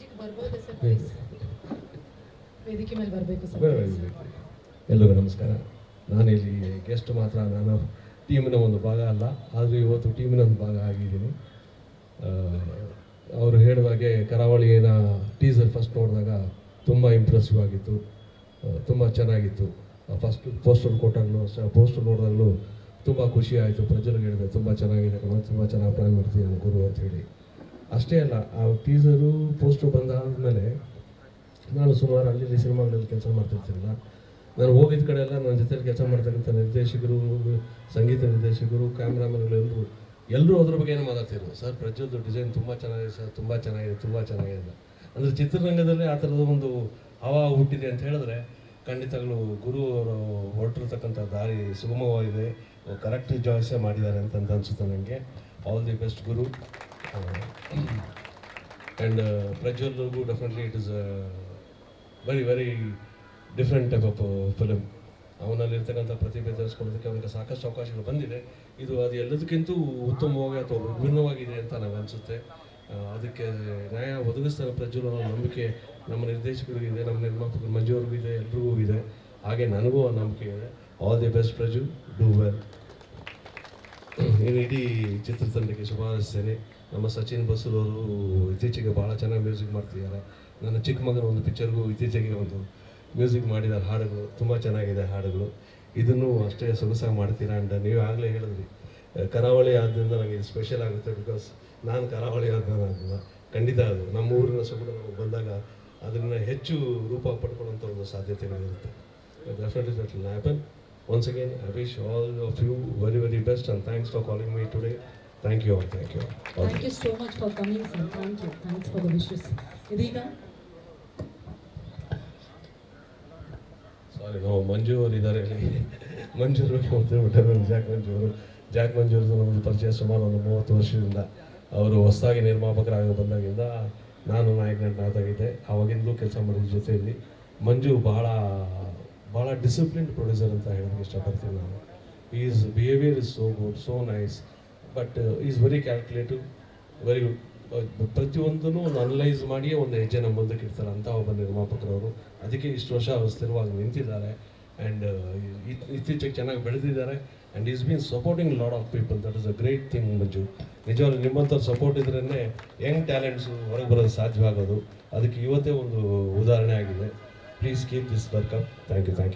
ಸ್ಟೇಜಿಗೆ ಬರ್ಬೋದಾ sir please ವೇದಿಕೆ ಮೇಲೆ ಬರಬೇಕು ಸರ್ ಎಲ್ಲರಿಗೂ ನಮಸ್ಕಾರ. ನಾನಿಲ್ಲಿ ಗೆಸ್ಟ್ ಮಾತ್ರ ನಾನು ಟೀಮಿನ ಒಂದು ಭಾಗ ಅಲ್ಲ ಆದರೂ ಇವತ್ತು ಟೀಮಿನ ಒಂದು ಭಾಗ ಆಗಿದ್ದೀನಿ. ಅವರು ಹೇಳುವಾಗೆ ಹಾಗೆ ಕರಾವಳಿನ ಟೀಸರ್ ಫಸ್ಟ್ ನೋಡಿದಾಗ ತುಂಬ ಇಂಪ್ರೆಸಿವ್ ಆಗಿತ್ತು. ತುಂಬ ಚೆನ್ನಾಗಿತ್ತು. ಫಸ್ಟ್ ಪೋಸ್ಟರ್ ಕೊಟ್ಟಾಗಲೂ ಪೋಸ್ಟರ್ ನೋಡಿದಾಗಲೂ ತುಂಬ ಖುಷಿ ಆಯಿತು. ಪ್ರಜೆಗಳಿಗೆ ಹೇಳಿದೆ ತುಂಬ ಚೆನ್ನಾಗಿದೆ ಕಣ ತುಂಬ ಚೆನ್ನಾಗಿ ಪ್ಲ್ಯಾನ್ ಮಾಡ್ತೀನಿ ನಾನು ಗುರು ಅಂತ ಹೇಳಿ. ಅಷ್ಟೇ ಅಲ್ಲ, ಆ ಟೀಸರು ಪೋಸ್ಟರ್ ಬಂದಾದಮೇಲೆ ನಾನು ಸುಮಾರು ಅಲ್ಲಿ ಸಿನಿಮಾಗಳಲ್ಲಿ ಕೆಲಸ ಮಾಡ್ತಿರ್ತಿಲ್ಲ ನಾನು ಹೋಗಿದ್ದ ಕಡೆ ಎಲ್ಲ ನನ್ನ ಜೊತೆಯಲ್ಲಿ ಕೆಲಸ ಮಾಡ್ತಕ್ಕಂಥ ನಿರ್ದೇಶಕರು, ಸಂಗೀತ ನಿರ್ದೇಶಕರು ಕ್ಯಾಮ್ರಾಮನ್ಗಳು ಎಲ್ಲರೂ ಎಲ್ಲರೂ ಅದ್ರ ಏನು ಮಾತಾಡ್ತಿದ್ರು ಸರ್? ಪ್ರಜ್ವಲ್ದು ಡಿಸೈನ್ ತುಂಬ ಚೆನ್ನಾಗಿದೆ ಸರ್, ತುಂಬ ಚೆನ್ನಾಗಿದೆ ತುಂಬ ಚೆನ್ನಾಗಿದೆ ಅಂದರೆ ಚಿತ್ರರಂಗದಲ್ಲಿ ಆ ಥರದ ಒಂದು ಹವಾ ಹುಟ್ಟಿದೆ ಅಂತ ಹೇಳಿದ್ರೆ ಖಂಡಿತಗಳು ಗುರು ಅವರು ಹೊರಟಿರ್ತಕ್ಕಂಥ ದಾರಿ ಸುಗಮವಾಗಿದೆ. ಕರೆಕ್ಟ್ ಜಾಯ್ಸೇ ಮಾಡಿದ್ದಾರೆ ಅಂತ ಅನಿಸುತ್ತೆ ನನಗೆ ಆಲ್ ದಿ ಬೆಸ್ಟ್ ಗುರು. And ಪ್ರಜ್ವಲ್ಗೂ definitely it is very very different type of film ಅವನಲ್ಲಿರ್ತಕ್ಕಂಥ ಪ್ರತಿಭೆ ತರಿಸ್ಕೊಳ್ಳೋದಕ್ಕೆ ಅವನಿಗೆ ಸಾಕಷ್ಟು ಅವಕಾಶಗಳು ಬಂದಿದೆ. ಇದು ಅದು ಎಲ್ಲದಕ್ಕಿಂತ ಉತ್ತಮವಾಗಿ ಅಥವಾ ವಿಭಿನ್ನವಾಗಿದೆ ಅಂತ ನನಗೆ ಅನಿಸುತ್ತೆ. ಅದಕ್ಕೆ ನ್ಯಾಯ ಒದಗಿಸ್ತಾರೆ ಪ್ರಜ್ವಲ್ ಅನ್ನೋ ನಂಬಿಕೆ ನಮ್ಮ ನಿರ್ದೇಶಕರಿಗಿದೆ ನಮ್ಮ ನಿರ್ಮಾಪಕರು ಮಂಜು ಇದೆ, ಎಲ್ರಿಗೂ ಇದೆ. ಹಾಗೆ ನನಗೂ ಆ ನಂಬಿಕೆ ಇದೆ. All the best Praju do well ಇನ್ನು ಇಡೀ ಚಿತ್ರತಂಡಕ್ಕೆ ಶುಭ ಹಾರೈಸ್ತೇನೆ ನಮ್ಮ ಸಚಿನ್ ಬಸೂರ್ ಅವರು ಇತ್ತೀಚೆಗೆ ಭಾಳ ಚೆನ್ನಾಗಿ ಮ್ಯೂಸಿಕ್ ಮಾಡ್ತಿದ್ದಾರೆ. ನನ್ನ ಚಿಕ್ಕ ಮಗನ ಒಂದು ಪಿಕ್ಚರ್ಗೂ ಇತ್ತೀಚೆಗೆ ಒಂದು ಮ್ಯೂಸಿಕ್ ಮಾಡಿದ್ದಾರೆ ಹಾಡುಗಳು. ತುಂಬ ಚೆನ್ನಾಗಿದೆ ಹಾಡುಗಳು. ಇದನ್ನು ಅಷ್ಟೇ ಸೊಗಸಾಗಿ ಮಾಡ್ತೀರಾ ಅಂಡ್ ನೀವು ಆಗಲೇ ಹೇಳಿದ್ರಿ. ಕರಾವಳಿ ಆದ್ದರಿಂದ ನನಗೆ ಇದು ಸ್ಪೆಷಲ್ ಆಗುತ್ತೆ ಬಿಕಾಸ್ ನಾನು ಕರಾವಳಿ ಆದ ಖಂಡಿತ ಅದು. ನಮ್ಮ ಊರಿನ ಸೊಗಡು ನಾವು ಬಂದಾಗ ಅದನ್ನು ಹೆಚ್ಚು ರೂಪ ಪಡ್ಕೊಳ್ಳೋಂಥ ಒಂದು ಸಾಧ್ಯತೆಗಳಿರುತ್ತೆ. Definitely that happen once again I wish all of you very very best and thanks for calling my today thank you thank you thank you so much for coming sir thank you thanks for the wishes ಇದೀಗ ಸಾರಿ ನಾವು ಮಂಜು ಅವರು ಇದ್ದಾರೆ ಹೇಳಿ ಮಂಜು ಅವರು Jack ಮಂಜು ಅವರು. Jack ಮಂಜು ಅವ್ರದ್ದು ನಮ್ಮದು ಪರಿಚಯ ಸುಮಾರು ಒಂದು ಮೂವತ್ತು ವರ್ಷದಿಂದ. ಅವರು ಹೊಸದಾಗಿ ನಿರ್ಮಾಪಕರಾಗಿ ಬಂದಾಗಿಂದ ನಾನು ನಾಯಕ ನಟನಾಗಿದ್ದೆ ಆವಾಗಿಂದಲೂ ಕೆಲಸ ಮಾಡಿದ ಜೊತೆಯಲ್ಲಿ. ಮಂಜು ಬಹಳ ಭಾಳ ಡಿಸಿಪ್ಲಿನ್ಡ್ ಪ್ರೊಡ್ಯೂಸರ್ ಅಂತ ಹೇಳೋಕ್ಕೆ ಇಷ್ಟಪಡ್ತೀನಿ ನಾನು. His behaviour is so good so nice but is very calculative very ಪ್ರತಿಯೊಂದನ್ನು ಒಂದು ಅನಲೈಸ್ ಮಾಡಿಯೇ ಒಂದು ಹೆಜ್ಜೆ ನಮ್ಮ ಮುಂದಕ್ಕೆ ಇಡ್ತಾರೆ ಅಂತ ಒಬ್ಬ ನಿರ್ಮಾಪಕರವರು. ಅದಕ್ಕೆ ಇಷ್ಟು ವರ್ಷ ಅವರು ನಿಂತಿದ್ದಾರೆ. ಆ್ಯಂಡ್ ಇತ್ತೀಚೆಗೆ ಚೆನ್ನಾಗಿ ಬೆಳೆದಿದ್ದಾರೆ. And he's been supporting lot of people that is a great thing Manju. ನಿಜವಾಗ್ಲೂ ನಿಮ್ಮಂಥ ಸಪೋರ್ಟ್ ಇದ್ರೇ ಯಂಗ್ ಟ್ಯಾಲೆಂಟ್ಸು ಹೊರಗೆ ಬರೋದು ಸಾಧ್ಯವಾಗೋದು. ಅದಕ್ಕೆ ಇವತ್ತೇ ಒಂದು ಉದಾಹರಣೆ ಆಗಿದೆ. Please keep this work up. Thank you, thank you.